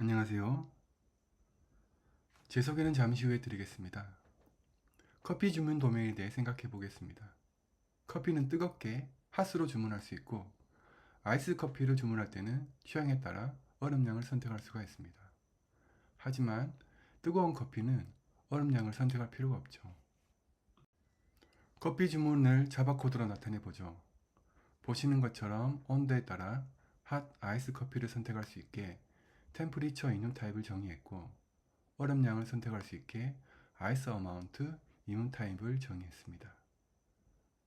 안녕하세요. 제 소개는 잠시 후에 드리겠습니다. 커피 주문 도메인에 대해 생각해 보겠습니다. 커피는 뜨겁게 핫으로 주문할 수 있고 아이스 커피를 주문할 때는 취향에 따라 얼음량을 선택할 수가 있습니다. 하지만 뜨거운 커피는 얼음량을 선택할 필요가 없죠. 커피 주문을 자바 코드로 나타내 보죠. 보시는 것처럼 온도에 따라 핫 아이스 커피를 선택할 수 있게 템프리처 이듐 타입을 정의했고 얼음량을 선택할 수 있게 아이스 어마운트 이듐 타입을 정의했습니다.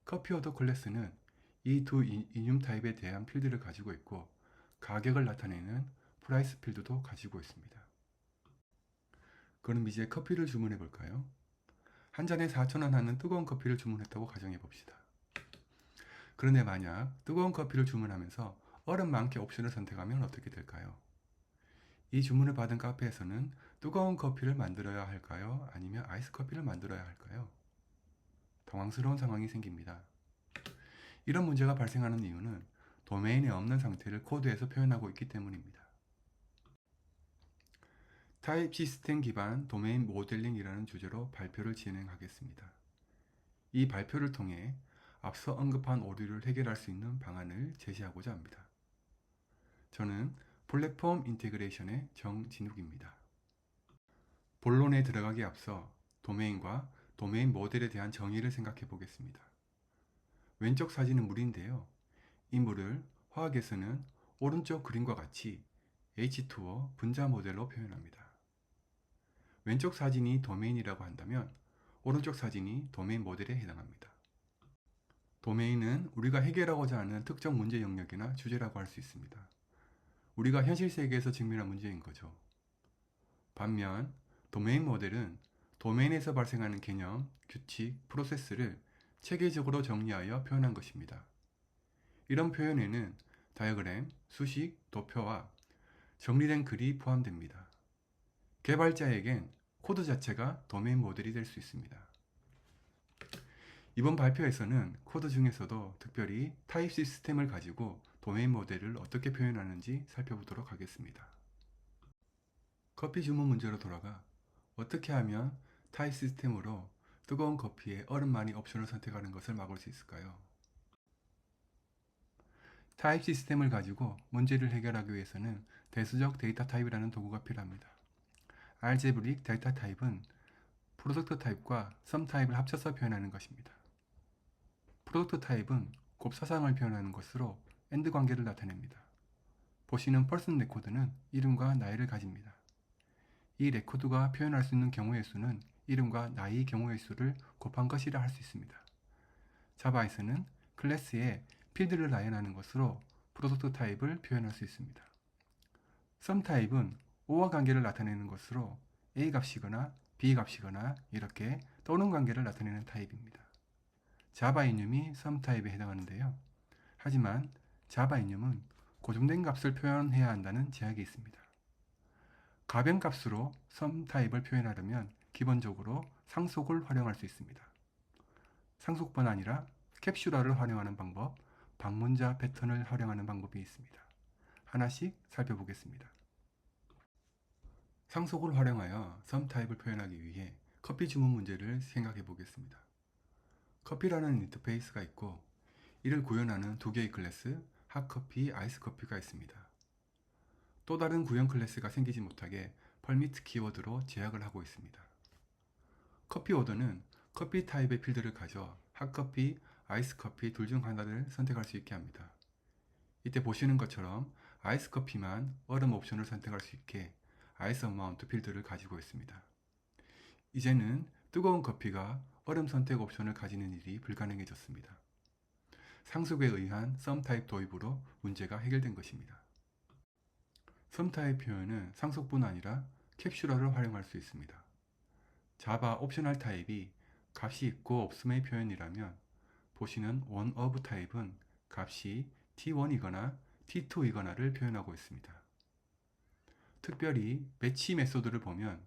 커피 오더 클래스는 이 두 이듐 타입에 대한 필드를 가지고 있고 가격을 나타내는 프라이스 필드도 가지고 있습니다. 그럼 이제 커피를 주문해 볼까요? 한 잔에 4,000원 하는 뜨거운 커피를 주문했다고 가정해 봅시다. 그런데 만약 뜨거운 커피를 주문하면서 얼음 많게 옵션을 선택하면 어떻게 될까요? 이 주문을 받은 카페에서는 뜨거운 커피를 만들어야 할까요? 아니면 아이스 커피를 만들어야 할까요? 당황스러운 상황이 생깁니다. 이런 문제가 발생하는 이유는 도메인에 없는 상태를 코드에서 표현하고 있기 때문입니다. 타입 시스템 기반 도메인 모델링이라는 주제로 발표를 진행하겠습니다. 이 발표를 통해 앞서 언급한 오류를 해결할 수 있는 방안을 제시하고자 합니다. 저는 플랫폼 인테그레이션의 정진욱입니다. 본론에 들어가기 앞서 도메인과 도메인 모델에 대한 정의를 생각해 보겠습니다. 왼쪽 사진은 물인데요. 이 물을 화학에서는 오른쪽 그림과 같이 H2O 분자 모델로 표현합니다. 왼쪽 사진이 도메인이라고 한다면 오른쪽 사진이 도메인 모델에 해당합니다. 도메인은 우리가 해결하고자 하는 특정 문제 영역이나 주제라고 할 수 있습니다. 우리가 현실 세계에서 직면한 문제인 거죠. 반면 도메인 모델은 도메인에서 발생하는 개념, 규칙, 프로세스를 체계적으로 정리하여 표현한 것입니다. 이런 표현에는 다이어그램, 수식, 도표와 정리된 글이 포함됩니다. 개발자에겐 코드 자체가 도메인 모델이 될 수 있습니다. 이번 발표에서는 코드 중에서도 특별히 타입 시스템을 가지고 도메인 모델을 어떻게 표현하는지 살펴보도록 하겠습니다. 커피 주문 문제로 돌아가 어떻게 하면 타입 시스템으로 뜨거운 커피에 얼음 많이 옵션을 선택하는 것을 막을 수 있을까요? 타입 시스템을 가지고 문제를 해결하기 위해서는 대수적 데이터 타입이라는 도구가 필요합니다. 알제브릭 데이터 타입은 프로덕트 타입과 썸 타입을 합쳐서 표현하는 것입니다. 프로덕트 타입은 곱사상을 표현하는 것으로 엔드 관계를 나타냅니다. 보시는 펄슨 레코드는 이름과 나이를 가집니다. 이 레코드가 표현할 수 있는 경우의 수는 이름과 나이 경우의 수를 곱한 것이라 할 수 있습니다. 자바에서는 클래스에 필드를 나열하는 것으로 프로덕트 타입을 표현할 수 있습니다. 썸 타입은 O와 관계를 나타내는 것으로 A 값이거나 B 값이거나 이렇게 또는 관계를 나타내는 타입입니다. 자바 이념이 썸 타입에 해당하는데요. 하지만 자바 이념은 고정된 값을 표현해야 한다는 제약이 있습니다. 가변 값으로 썸 타입을 표현하려면 기본적으로 상속을 활용할 수 있습니다. 상속뿐 아니라 캡슐화를 활용하는 방법, 방문자 패턴을 활용하는 방법이 있습니다. 하나씩 살펴보겠습니다. 상속을 활용하여 썸 타입을 표현하기 위해 커피 주문 문제를 생각해 보겠습니다. 커피라는 인터페이스가 있고 이를 구현하는 두 개의 클래스 핫커피, 아이스커피가 있습니다. 또 다른 구현 클래스가 생기지 못하게 펄미트 키워드로 제약을 하고 있습니다. 커피 오더는 커피 타입의 필드를 가져 핫커피, 아이스커피 둘 중 하나를 선택할 수 있게 합니다. 이때 보시는 것처럼 아이스커피만 얼음 옵션을 선택할 수 있게 아이스 어마운트 필드를 가지고 있습니다. 이제는 뜨거운 커피가 얼음 선택 옵션을 가지는 일이 불가능해졌습니다. 상속에 의한 썸 타입 도입으로 문제가 해결된 것입니다. 썸 타입 표현은 상속뿐 아니라 캡슐화를 활용할 수 있습니다. 자바 옵셔널 타입이 값이 있고 없음의 표현이라면 보시는 원 오브 타입은 값이 t1이거나 t2이거나를 표현하고 있습니다. 특별히 매치 메소드를 보면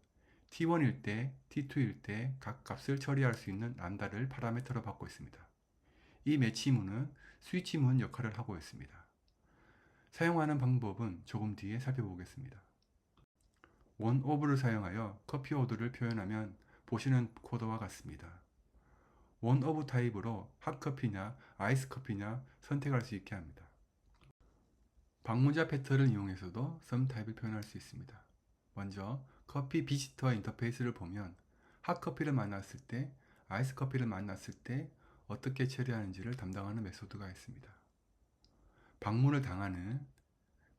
t1일 때, t2일 때 각 값을 처리할 수 있는 람다를 파라메터로 받고 있습니다. 이 매치문은 스위치문 역할을 하고 있습니다. 사용하는 방법은 조금 뒤에 살펴보겠습니다. 원 오브를 사용하여 커피 오더를 표현하면 보시는 코드와 같습니다. 원 오브 타입으로 핫커피냐 아이스커피냐 선택할 수 있게 합니다. 방문자 패턴을 이용해서도 썸 타입을 표현할 수 있습니다. 먼저 커피 비지터 인터페이스를 보면 핫커피를 만났을 때 아이스커피를 만났을 때 어떻게 처리하는지를 담당하는 메소드가 있습니다. 방문을 당하는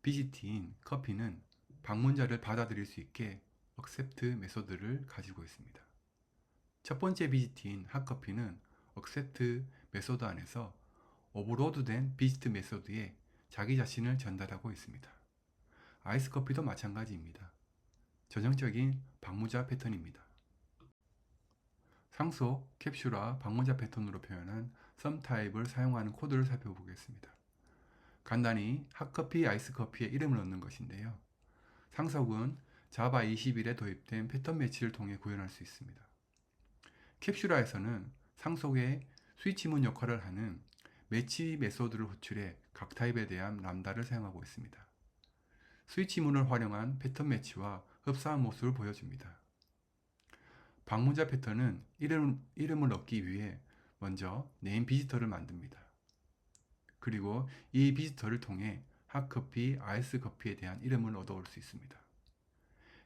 비지티인 커피는 방문자를 받아들일 수 있게 accept 메소드를 가지고 있습니다. 첫 번째 비지트인 핫커피는 accept 메소드 안에서 오버로드된 비지트 메소드에 자기 자신을 전달하고 있습니다. 아이스커피도 마찬가지입니다. 전형적인 방문자 패턴입니다. 상속 캡슐화 방문자 패턴으로 표현한 썸 타입을 사용하는 코드를 살펴보겠습니다. 간단히 핫커피, 아이스커피의 이름을 넣는 것인데요. 상속은 자바 21에 도입된 패턴 매치를 통해 구현할 수 있습니다. 캡슐화에서는 상속의 스위치문 역할을 하는 매치 메소드를 호출해 각 타입에 대한 람다를 사용하고 있습니다. 스위치문을 활용한 패턴 매치와 흡사한 모습을 보여줍니다. 방문자 패턴은 이름, 이름을 얻기 위해 먼저 네임 비지터를 만듭니다. 그리고 이 비지터를 통해 핫커피, 아이스커피에 대한 이름을 얻어올 수 있습니다.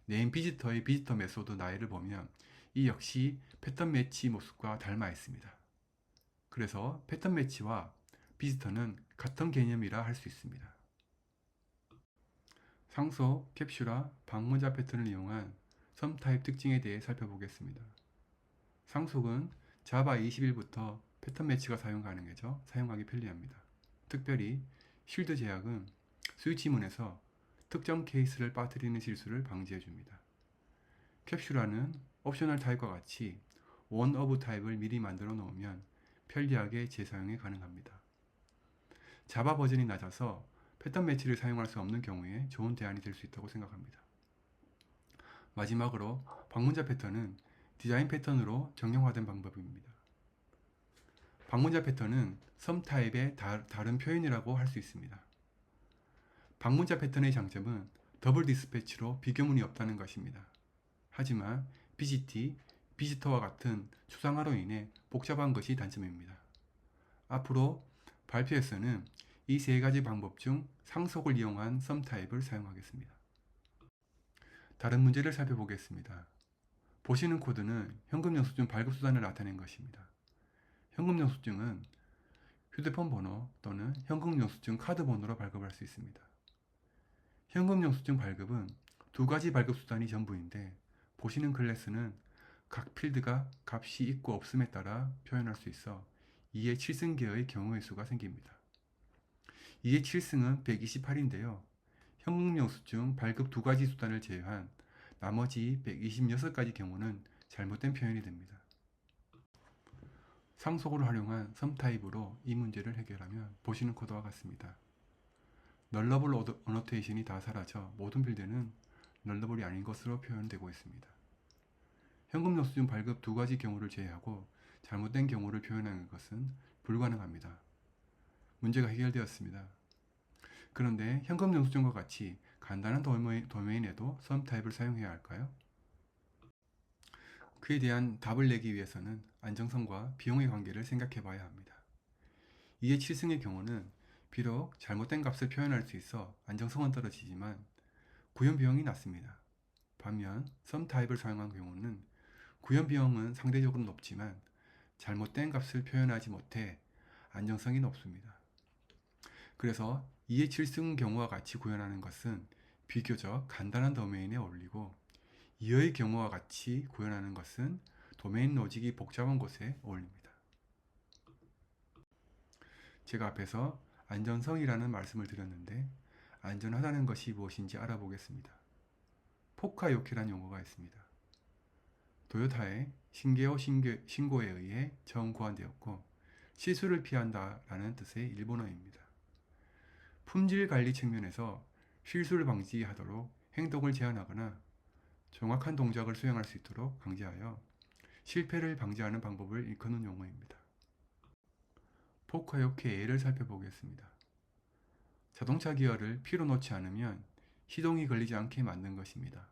네임 비지터의 비지터 메소드 나이를 보면 이 역시 패턴 매치 모습과 닮아 있습니다. 그래서 패턴 매치와 비지터는 같은 개념이라 할 수 있습니다. 상속, 캡슐화, 방문자 패턴을 이용한 썸 타입 특징에 대해 살펴보겠습니다. 상속은 자바 21부터 패턴 매치가 사용 가능해져 사용하기 편리합니다. 특별히 쉴드 제약은 스위치문에서 특정 케이스를 빠뜨리는 실수를 방지해 줍니다. 캡슐화는 옵셔널 타입과 같이 원 오브 타입을 미리 만들어 놓으면 편리하게 재사용이 가능합니다. 자바 버전이 낮아서 패턴 매치를 사용할 수 없는 경우에 좋은 대안이 될 수 있다고 생각합니다. 마지막으로 방문자 패턴은 디자인 패턴으로 정형화된 방법입니다. 방문자 패턴은 썸 타입의 다, 다른 표현이라고 할 수 있습니다. 방문자 패턴의 장점은 더블 디스패치로 비교문이 없다는 것입니다. 하지만 BGT, 비지터와 같은 추상화로 인해 복잡한 것이 단점입니다. 앞으로 발표에서는 이 세 가지 방법 중 상속을 이용한 썸 타입을 사용하겠습니다. 다른 문제를 살펴보겠습니다. 보시는 코드는 현금 영수증 발급 수단을 나타낸 것입니다. 현금 영수증은 휴대폰 번호 또는 현금 영수증 카드 번호로 발급할 수 있습니다. 현금 영수증 발급은 두 가지 발급 수단이 전부인데 보시는 클래스는 각 필드가 값이 있고 없음에 따라 표현할 수 있어 2의 7승계의 경우의 수가 생깁니다. 2의 7승은 128인데요. 현금 영수증 발급 두 가지 수단을 제외한 나머지 126가지 경우는 잘못된 표현이 됩니다. 상속을 활용한 썸 타입으로 이 문제를 해결하면 보시는 코드와 같습니다. 널러블 어노테이션이 다 사라져 모든 필드는 널러블이 아닌 것으로 표현되고 있습니다. 현금 영수증 발급 두 가지 경우를 제외하고 잘못된 경우를 표현하는 것은 불가능합니다. 문제가 해결되었습니다. 그런데 현금 영수증과 같이 간단한 도메인, 에도 썸 타입을 사용해야 할까요? 그에 대한 답을 내기 위해서는 안정성과 비용의 관계를 생각해 봐야 합니다. 2의 7승의 경우는 비록 잘못된 값을 표현할 수 있어 안정성은 떨어지지만 구현 비용이 낮습니다. 반면 썸 타입을 사용한 경우는 구현 비용은 상대적으로 높지만 잘못된 값을 표현하지 못해 안정성이 높습니다. 그래서 2의 7승 경우와 같이 구현하는 것은 비교적 간단한 도메인에 어울리고 2의 경우와 같이 구현하는 것은 도메인 로직이 복잡한 곳에 어울립니다. 제가 앞에서 안전성이라는 말씀을 드렸는데 안전하다는 것이 무엇인지 알아보겠습니다. 포카요키라는 용어가 있습니다. 도요타의 신계호 신고에 의해 고안되었고 실수를 피한다라는 뜻의 일본어입니다. 품질 관리 측면에서 실수를 방지하도록 행동을 제한하거나 정확한 동작을 수행할 수 있도록 강제하여 실패를 방지하는 방법을 일컫는 용어입니다. 포카요키의 예를 살펴보겠습니다. 자동차 기어를 피로 놓지 않으면 시동이 걸리지 않게 만든 것입니다.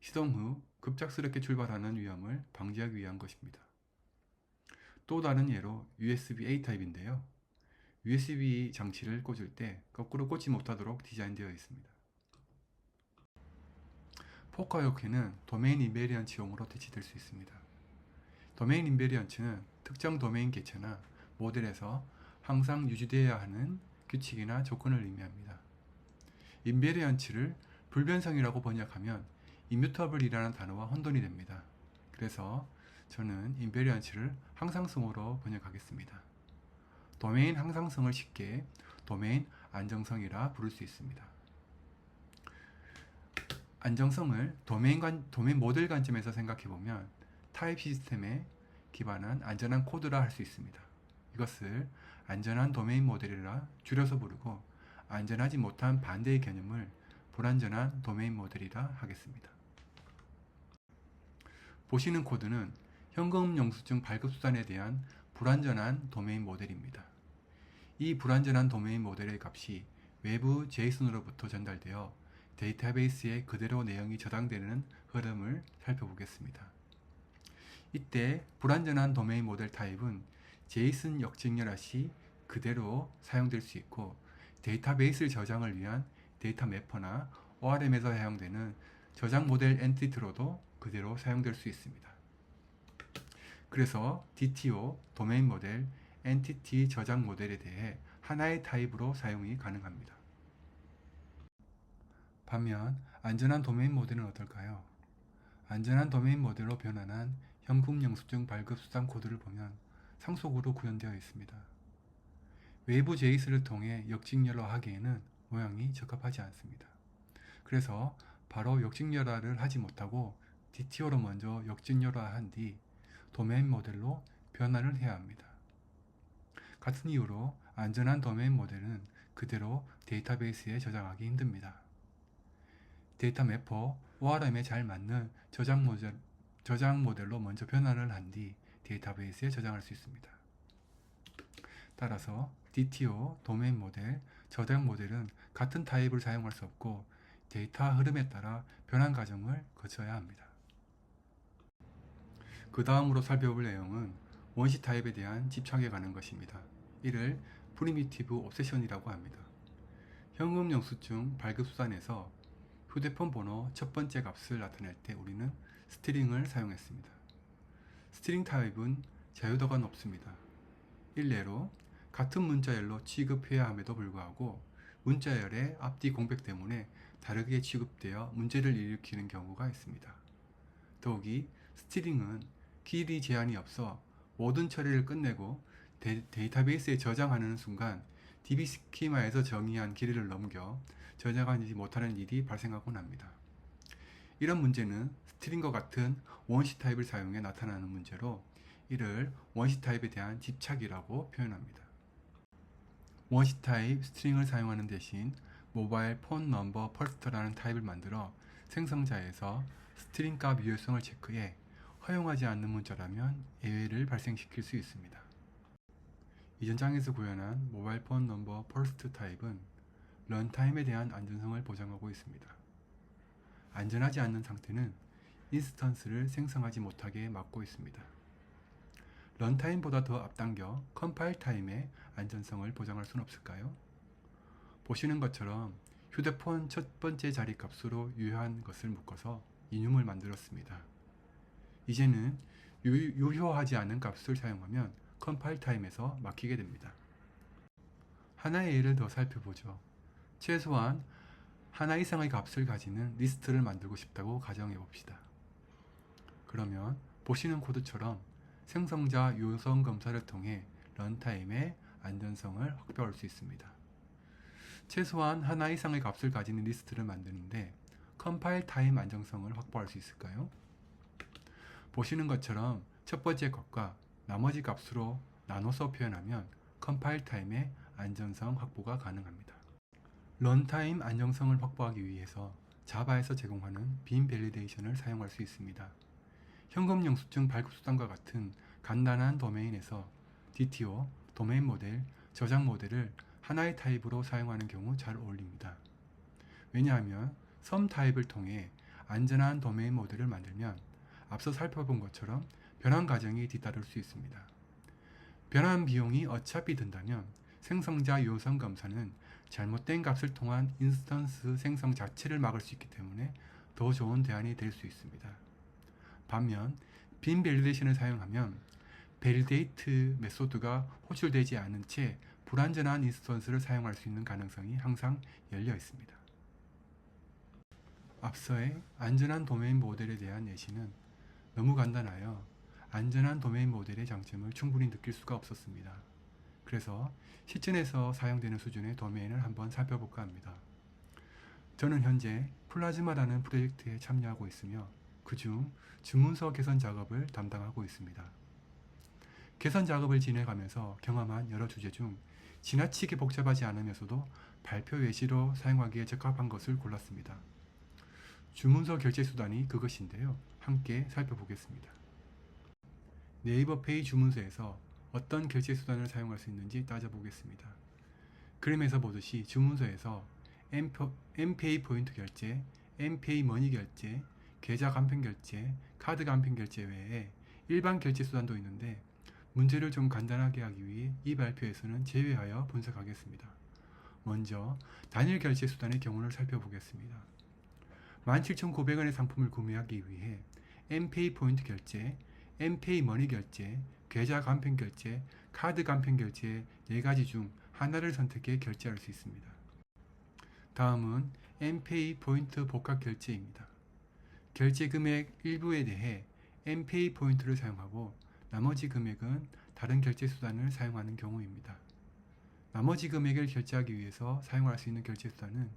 시동 후 급작스럽게 출발하는 위험을 방지하기 위한 것입니다. 또 다른 예로 USB-A 타입인데요. USB 장치를 꽂을 때 거꾸로 꽂지 못하도록 디자인되어 있습니다. 포카 역회는 도메인 인베리언츠용으로 대체될 수 있습니다. 도메인 인베리언츠는 특정 도메인 개체나 모델에서 항상 유지되어야 하는 규칙이나 조건을 의미합니다. 인베리언츠를 불변성이라고 번역하면 immutable이라는 단어와 혼돈이 됩니다. 그래서 저는 인베리언츠를 항상성으로 번역하겠습니다. 도메인 항상성을 쉽게 도메인 안정성이라 부를 수 있습니다. 안정성을 도메인, 관, 도메인 모델 관점에서 생각해 보면 타입 시스템에 기반한 안전한 코드라 할 수 있습니다. 이것을 안전한 도메인 모델이라 줄여서 부르고 안전하지 못한 반대의 개념을 불안전한 도메인 모델이라 하겠습니다. 보시는 코드는 현금 영수증 발급 수단에 대한 불안전한 도메인 모델입니다. 이 불안전한 도메인 모델의 값이 외부 제이슨으로부터 전달되어 데이터베이스에 그대로 내용이 저장되는 흐름을 살펴보겠습니다. 이때 불안전한 도메인 모델 타입은 제이슨 역직렬화 시 그대로 사용될 수 있고 데이터베이스 저장을 위한 데이터 매퍼나 ORM에서 사용되는 저장 모델 엔티티로도 그대로 사용될 수 있습니다. 그래서 DTO, 도메인 모델, 엔티티 저장 모델에 대해 하나의 타입으로 사용이 가능합니다. 반면 안전한 도메인 모델은 어떨까요? 안전한 도메인 모델로 변환한 현금 영수증 발급 수단 코드를 보면 상속으로 구현되어 있습니다. 외부 제이스를 통해 역직렬화하기에는 모양이 적합하지 않습니다. 그래서 바로 역직렬화를 하지 못하고 DTO로 먼저 역직렬화한 뒤 도메인 모델로 변환을 해야 합니다. 같은 이유로 안전한 도메인 모델은 그대로 데이터베이스에 저장하기 힘듭니다. 데이터 매퍼 ORM에 잘 맞는 저장 모델, 저장 모델로 먼저 변환을 한 뒤 데이터베이스에 저장할 수 있습니다. 따라서 DTO, 도메인 모델, 저장 모델은 같은 타입을 사용할 수 없고 데이터 흐름에 따라 변환 과정을 거쳐야 합니다. 그 다음으로 살펴볼 내용은 원시 타입에 대한 집착에 관한 것입니다. 이를 프리미티브 옵세션이라고 합니다. 현금 영수증 발급 수단에서 휴대폰 번호 첫 번째 값을 나타낼 때 우리는 스트링을 사용했습니다. 스트링 타입은 자유도가 높습니다. 일례로 같은 문자열로 취급해야 함에도 불구하고 문자열의 앞뒤 공백 때문에 다르게 취급되어 문제를 일으키는 경우가 있습니다. 더욱이 스트링은 길이 제한이 없어 모든 처리를 끝내고 데, 이터베이스에 저장하는 순간 DB 스키마에서 정의한 길이를 넘겨 저장하지 못하는 일이 발생하곤 합니다. 이런 문제는 스트링과 같은 원시 타입을 사용해 나타나는 문제로 이를 원시 타입에 대한 집착이라고 표현합니다. 원시 타입 스트링을 사용하는 대신 모바일 폰 넘버 펄스터라는 타입을 만들어 생성자에서 스트링 값 유효성을 체크해 허용하지 않는 문자라면 예외를 발생시킬 수 있습니다. 이전 장에서 구현한 모바일 폰 넘버 펄스트 타입은 런타임에 대한 안전성을 보장하고 있습니다. 안전하지 않는 상태는 인스턴스를 생성하지 못하게 막고 있습니다. 런타임보다 더 앞당겨 컴파일 타임의 안전성을 보장할 수는 없을까요? 보시는 것처럼 휴대폰 첫 번째 자리 값으로 유효한 것을 묶어서 인읰을 만들었습니다. 이제는 유효하지 않은 값을 사용하면 컴파일 타임에서 막히게 됩니다. 하나의 예를 더 살펴보죠. 최소한 하나 이상의 값을 가지는 리스트를 만들고 싶다고 가정해 봅시다. 그러면 보시는 코드처럼 생성자 요성 검사를 통해 런타임의 안전성을 확보할 수 있습니다. 최소한 하나 이상의 값을 가지는 리스트를 만드는데 컴파일 타임 안정성을 확보할 수 있을까요? 보시는 것처럼 첫 번째 값과 나머지 값으로 나눠서 표현하면 컴파일 타임의 안전성 확보가 가능합니다. 런타임 안정성을 확보하기 위해서 자바에서 제공하는 빔 밸리데이션을 사용할 수 있습니다. 현금 영수증 발급 수단과 같은 간단한 도메인에서 DTO, 도메인 모델, 저장 모델을 하나의 타입으로 사용하는 경우 잘 어울립니다. 왜냐하면 섬 타입을 통해 안전한 도메인 모델을 만들면 앞서 살펴본 것처럼 변환 과정이 뒤따를 수 있습니다. 변환 비용이 어차피 든다면 생성자 요선 검사는 잘못된 값을 통한 인스턴스 생성 자체를 막을 수 있기 때문에 더 좋은 대안이 될 수 있습니다. 반면 빈 밸리데이션을 사용하면 밸리데이트 메소드가 호출되지 않은 채 불완전한 인스턴스를 사용할 수 있는 가능성이 항상 열려 있습니다. 앞서의 안전한 도메인 모델에 대한 예시는 너무 간단하여 안전한 도메인 모델의 장점을 충분히 느낄 수가 없었습니다. 그래서 실전에서 사용되는 수준의 도메인을 한번 살펴볼까 합니다. 저는 현재 플라즈마라는 프로젝트에 참여하고 있으며 그중 주문서 개선 작업을 담당하고 있습니다. 개선 작업을 진행하면서 경험한 여러 주제 중 지나치게 복잡하지 않으면서도 발표 예시로 사용하기에 적합한 것을 골랐습니다. 주문서 결제 수단이 그것인데요. 함께 살펴보겠습니다. 네이버 페이 주문서에서 어떤 결제 수단을 사용할 수 있는지 따져보겠습니다. 그림에서 보듯이 주문서에서 MPay 포인트 결제, MPay 머니 결제, 계좌 간편 결제, 카드 간편 결제 외에 일반 결제 수단도 있는데 문제를 좀 간단하게 하기 위해 이 발표에서는 제외하여 분석하겠습니다. 먼저 단일 결제 수단의 경우를 살펴보겠습니다. 17,900원의 상품을 구매하기 위해 MPay 포인트 결제, MPay 머니 결제, 계좌 간편 결제, 카드 간편 결제 네 가지 중 하나를 선택해 결제할 수 있습니다. 다음은 MPay 포인트 복합 결제입니다. 결제 금액 일부에 대해 MPay 포인트를 사용하고 나머지 금액은 다른 결제 수단을 사용하는 경우입니다. 나머지 금액을 결제하기 위해서 사용할 수 있는 결제 수단은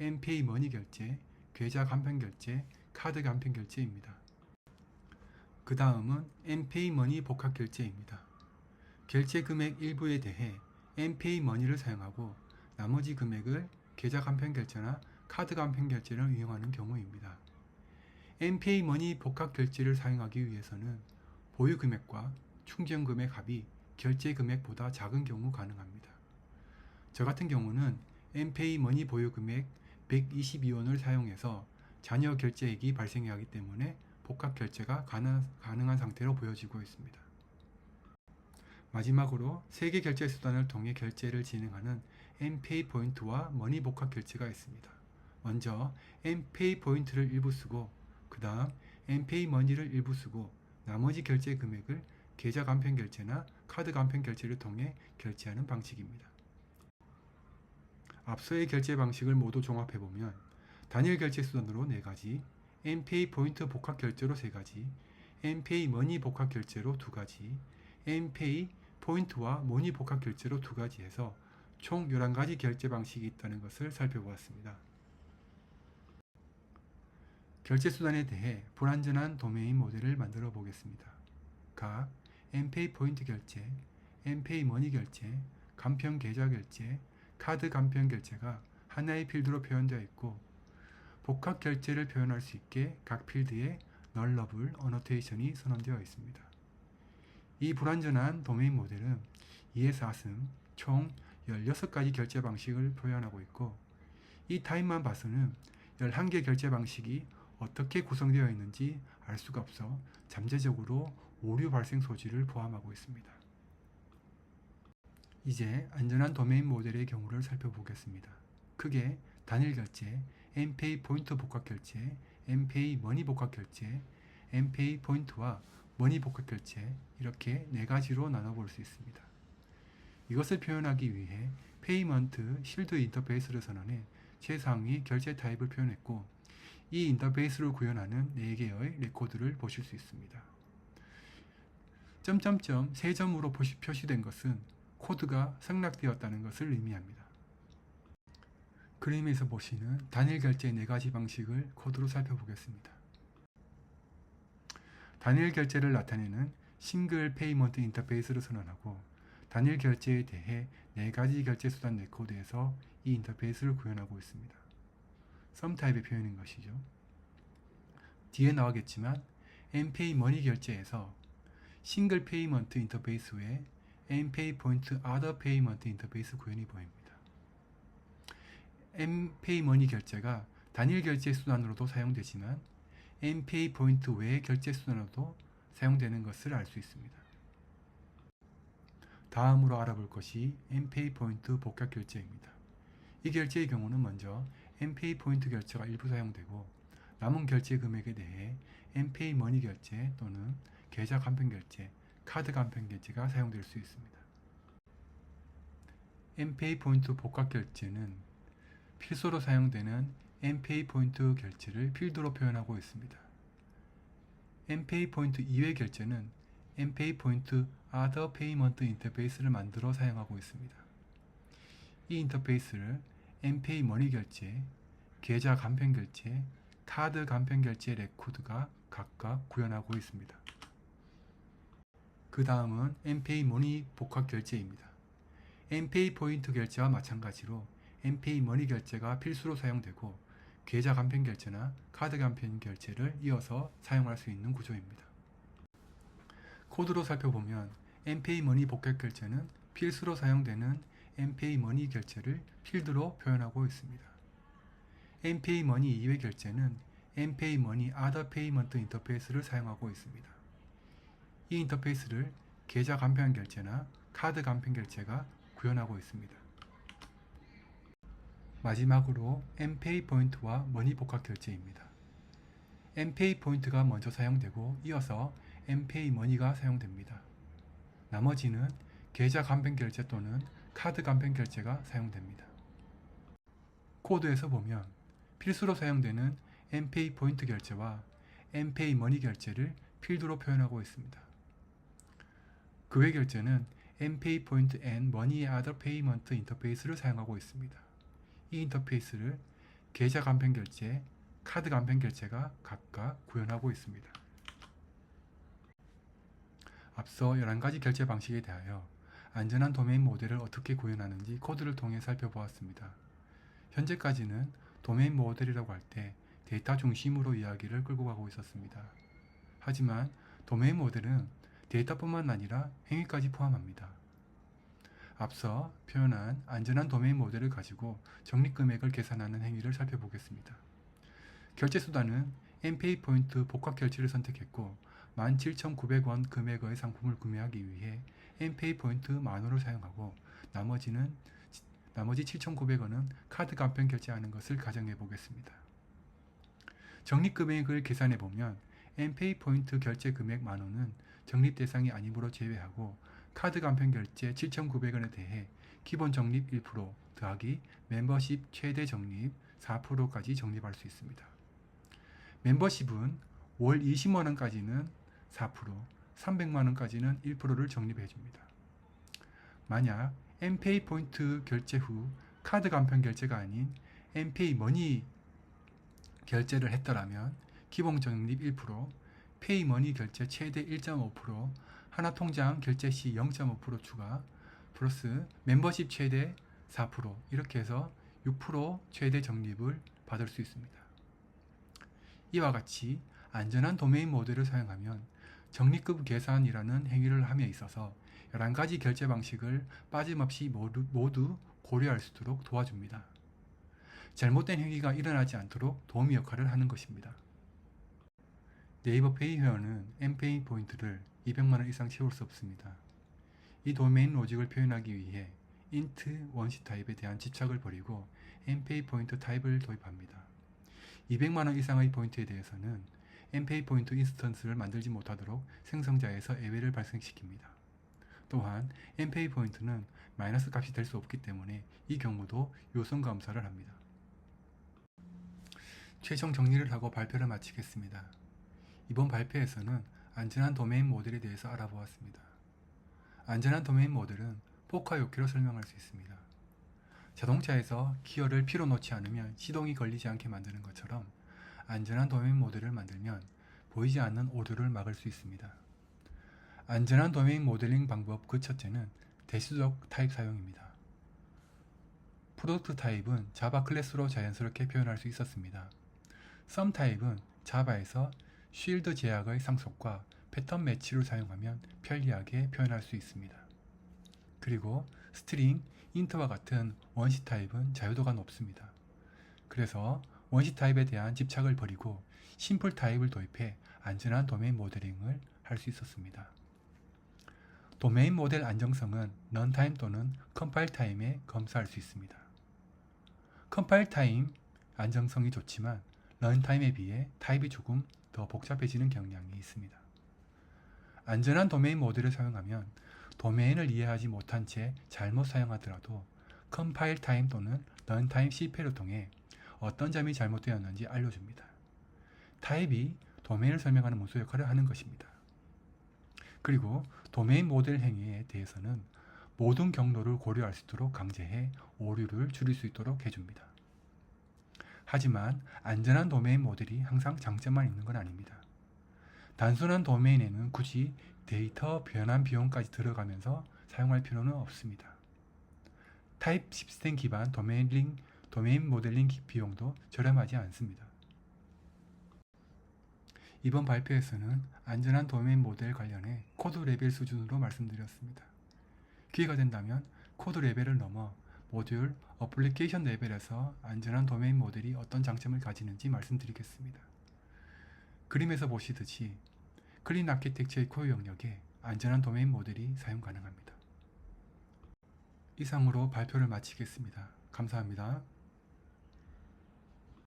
MPay 머니 결제, 계좌 간편 결제, 카드 간편 결제입니다. 그 다음은 MPay 머니 복합 결제입니다. 결제 금액 일부에 대해 MPay 머니를 사용하고 나머지 금액을 계좌 간편 결제나 카드 간편 결제를 이용하는 경우입니다. MPay 머니 복합 결제를 사용하기 위해서는 보유 금액과 충전 금액 합이 결제 금액보다 작은 경우 가능합니다. 저 같은 경우는 MPay 머니 보유 금액 122원을 사용해서 잔여 결제액이 발생하기 때문에 복합 결제가 가능, 가능한 상태로 보여지고 있습니다. 마지막으로 세개 결제 수단을 통해 결제를 진행하는 MPay 포인트와 머니 복합 결제가 있습니다. 먼저 MPay 포인트를 일부 쓰고 그 다음 MPay 머니를 일부 쓰고 나머지 결제 금액을 계좌 간편 결제나 카드 간편 결제를 통해 결제하는 방식입니다. 앞서의 결제 방식을 모두 종합해 보면 단일 결제 수단으로 4가지, MPay 포인트 복합 결제로 3가지, MPay 머니 복합 결제로 2가지, MPay 포인트와 머니 복합 결제로 2가지 해서 총 11가지 결제 방식이 있다는 것을 살펴보았습니다. 결제 수단에 대해 불완전한 도메인 모델을 만들어 보겠습니다. 각 MPay 포인트 결제, MPay 머니 결제, 간편 계좌 결제, 카드 간편 결제가 하나의 필드로 표현되어 있고 복합 결제를 표현할 수 있게 각 필드에 널러블 어노테이션이 선언되어 있습니다. 이 불완전한 도메인 모델은 2에서 4승 총 16가지 결제 방식을 표현하고 있고 이 타입만 봐서는 11개 결제 방식이 어떻게 구성되어 있는지 알 수가 없어 잠재적으로 오류 발생 소지를 포함하고 있습니다. 이제 안전한 도메인 모델의 경우를 살펴보겠습니다. 크게 단일 결제, MPay 포인트 복합 결제, MPay 머니 복합 결제, MPay 포인트와 머니 복합 결제 이렇게 네 가지로 나눠볼 수 있습니다. 이것을 표현하기 위해 페이먼트 실드 인터페이스를 선언해 최상위 결제 타입을 표현했고 이 인터페이스를 구현하는 4개의 레코드를 보실 수 있습니다. 점점점 세 점으로 표시된 것은 코드가 승낙되었다는 것을 의미합니다. 그림에서 보시는 단일 결제 4가지 방식을 코드로 살펴보겠습니다. 단일 결제를 나타내는 싱글 페이먼트 인터페이스를 선언하고 단일 결제에 대해 4가지 결제 수단 레코드에서 이 인터페이스를 구현하고 있습니다. 썸 타입의 표현인 것이죠. 뒤에 나오겠지만 MPay 머니 결제에서 싱글 페이먼트 인터페이스 외에 MPay 포인트 아더 페이먼트 인터페이스 구현이 보입니다. MPay 머니 결제가 단일 결제 수단으로도 사용되지만 MPA 포인트 외의 결제 수단으로도 사용되는 것을 알 수 있습니다. 다음으로 알아볼 것이 MPA 포인트 복합 결제입니다. 이 결제의 경우는 먼저 MPA 포인트 결제가 일부 사용되고 남은 결제 금액에 대해 MPA 머니 결제 또는 계좌 간편 결제, 카드 간편 결제가 사용될 수 있습니다. MPA 포인트 복합 결제는 필수로 사용되는 MPA 포인트 결제를 필드로 표현하고 있습니다. MPA 포인트 이외 결제는 MPA 포인트 Other Payment 인터페이스를 만들어 사용하고 있습니다. 이 인터페이스를 MPA 머니 결제, 계좌 간편 결제, 카드 간편 결제 레코드가 각각 구현하고 있습니다. 그 다음은 MPA 머니 복합 결제입니다. MPA 포인트 결제와 마찬가지로 MPA 머니 결제가 필수로 사용되고 계좌 간편 결제나 카드 간편 결제를 이어서 사용할 수 있는 구조입니다. 코드로 살펴보면 MPA 머니 복합 결제는 필수로 사용되는 MPA 머니 결제를 필드로 표현하고 있습니다. MPA 머니 이외 결제는 MPA 머니 Other Payment 인터페이스를 사용하고 있습니다. 이 인터페이스를 계좌 간편 결제나 카드 간편 결제가 구현하고 있습니다. 마지막으로 MPay 포인트와 머니 복합 결제입니다. MPay 포인트가 먼저 사용되고 이어서 MPay 머니가 사용됩니다. 나머지는 계좌 간편 결제 또는 카드 간편 결제가 사용됩니다. 코드에서 보면 필수로 사용되는 MPay 포인트 결제와 MPay 머니 결제를 필드로 표현하고 있습니다. 그 외 결제는 MPay 포인트 and 머니 other payment 인터페이스를 사용하고 있습니다. 이 인터페이스를 계좌 간편 결제, 카드 간편 결제가 각각 구현하고 있습니다. 앞서 11가지 결제 방식에 대하여 안전한 도메인 모델을 어떻게 구현하는지 코드를 통해 살펴보았습니다. 현재까지는 도메인 모델이라고 할 때 데이터 중심으로 이야기를 끌고 가고 있었습니다. 하지만 도메인 모델은 데이터뿐만 아니라 행위까지 포함합니다. 앞서 표현한 안전한 도메인 모델을 가지고 적립금액을 계산하는 행위를 살펴보겠습니다. 결제 수단은 MPay 포인트 복합 결제를 선택했고 17,900원 금액의 상품을 구매하기 위해 MPay 포인트 만원을 사용하고 나머지는 나머지 7,900원은 카드 간편 결제하는 것을 가정해 보겠습니다. 적립 금액을 계산해 보면 MPay 포인트 결제 금액 만원은 적립 대상이 아니므로 제외하고 카드 간편 결제 7,900원에 대해 기본 적립 1% 더하기 멤버십 최대 적립 4%까지 적립할 수 있습니다. 멤버십은 월 20만원까지는 4%, 300만원까지는 1%를 적립해 줍니다. 만약 MPay 포인트 결제 후 카드 간편 결제가 아닌 MPay 머니 결제를 했더라면 기본 적립 1%, 페이 머니 결제 최대 1.5%, 하나 통장 결제 시 0.5% 추가, 플러스 멤버십 최대 4% 이렇게 해서 6% 최대 적립을 받을 수 있습니다. 이와 같이 안전한 도메인 모델을 사용하면 적립금 계산이라는 행위를 함에 있어서 11가지 결제 방식을 빠짐없이 모두, 모두 고려할 수 있도록 도와줍니다. 잘못된 행위가 일어나지 않도록 도우미 역할을 하는 것입니다. 네이버 페이 회원은 엠페이 포인트를 200만원 이상 채울 수 없습니다. 이 도메인 로직을 표현하기 위해 int 원시 타입에 대한 집착을 버리고 엠페이 포인트 타입을 도입합니다. 200만원 이상의 포인트에 대해서는 엠페이 포인트 인스턴스를 만들지 못하도록 생성자에서 예외를 발생시킵니다. 또한 엠페이 포인트는 마이너스 값이 될 수 없기 때문에 이 경우도 요성 검사를 합니다. 최종 정리를 하고 발표를 마치겠습니다. 이번 발표에서는 안전한 도메인 모델에 대해서 알아보았습니다. 안전한 도메인 모델은 포카 요키로 설명할 수 있습니다. 자동차에서 기어를 피로 놓지 않으면 시동이 걸리지 않게 만드는 것처럼 안전한 도메인 모델을 만들면 보이지 않는 오류를 막을 수 있습니다. 안전한 도메인 모델링 방법 그 첫째는 대수적 타입 사용입니다. 프로덕트 타입은 자바 클래스로 자연스럽게 표현할 수 있었습니다. 썸 타입은 자바에서 쉴드 제약의 상속과 패턴 매치를 사용하면 편리하게 표현할 수 있습니다. 그리고 스트링, 인트와 같은 원시 타입은 자유도가 높습니다. 그래서 원시 타입에 대한 집착을 버리고 심플 타입을 도입해 안전한 도메인 모델링을 할 수 있었습니다. 도메인 모델 안정성은 런타임 또는 컴파일 타임에 검사할 수 있습니다. 컴파일 타임 안정성이 좋지만 런타임에 비해 타입이 조금 더 복잡해지는 경향이 있습니다. 안전한 도메인 모델을 사용하면 도메인을 이해하지 못한 채 잘못 사용하더라도 컴파일 타임 또는 런타임 실패를 통해 어떤 점이 잘못되었는지 알려줍니다. 타입이 도메인을 설명하는 문서 역할을 하는 것입니다. 그리고 도메인 모델 행위에 대해서는 모든 경로를 고려할 수 있도록 강제해 오류를 줄일 수 있도록 해줍니다. 하지만 안전한 도메인 모델이 항상 장점만 있는 건 아닙니다. 단순한 도메인에는 굳이 데이터 변환 비용까지 들어가면서 사용할 필요는 없습니다. 타입 시스템 기반 도메인, 도메인 모델링 비용도 저렴하지 않습니다. 이번 발표에서는 안전한 도메인 모델 관련해 코드 레벨 수준으로 말씀드렸습니다. 기회가 된다면 코드 레벨을 넘어 모듈, 어플리케이션 레벨에서 안전한 도메인 모델이 어떤 장점을 가지는지 말씀드리겠습니다. 그림에서 보시듯이 클린 아키텍처의 코어 영역에 안전한 도메인 모델이 사용 가능합니다. 이상으로 발표를 마치겠습니다. 감사합니다.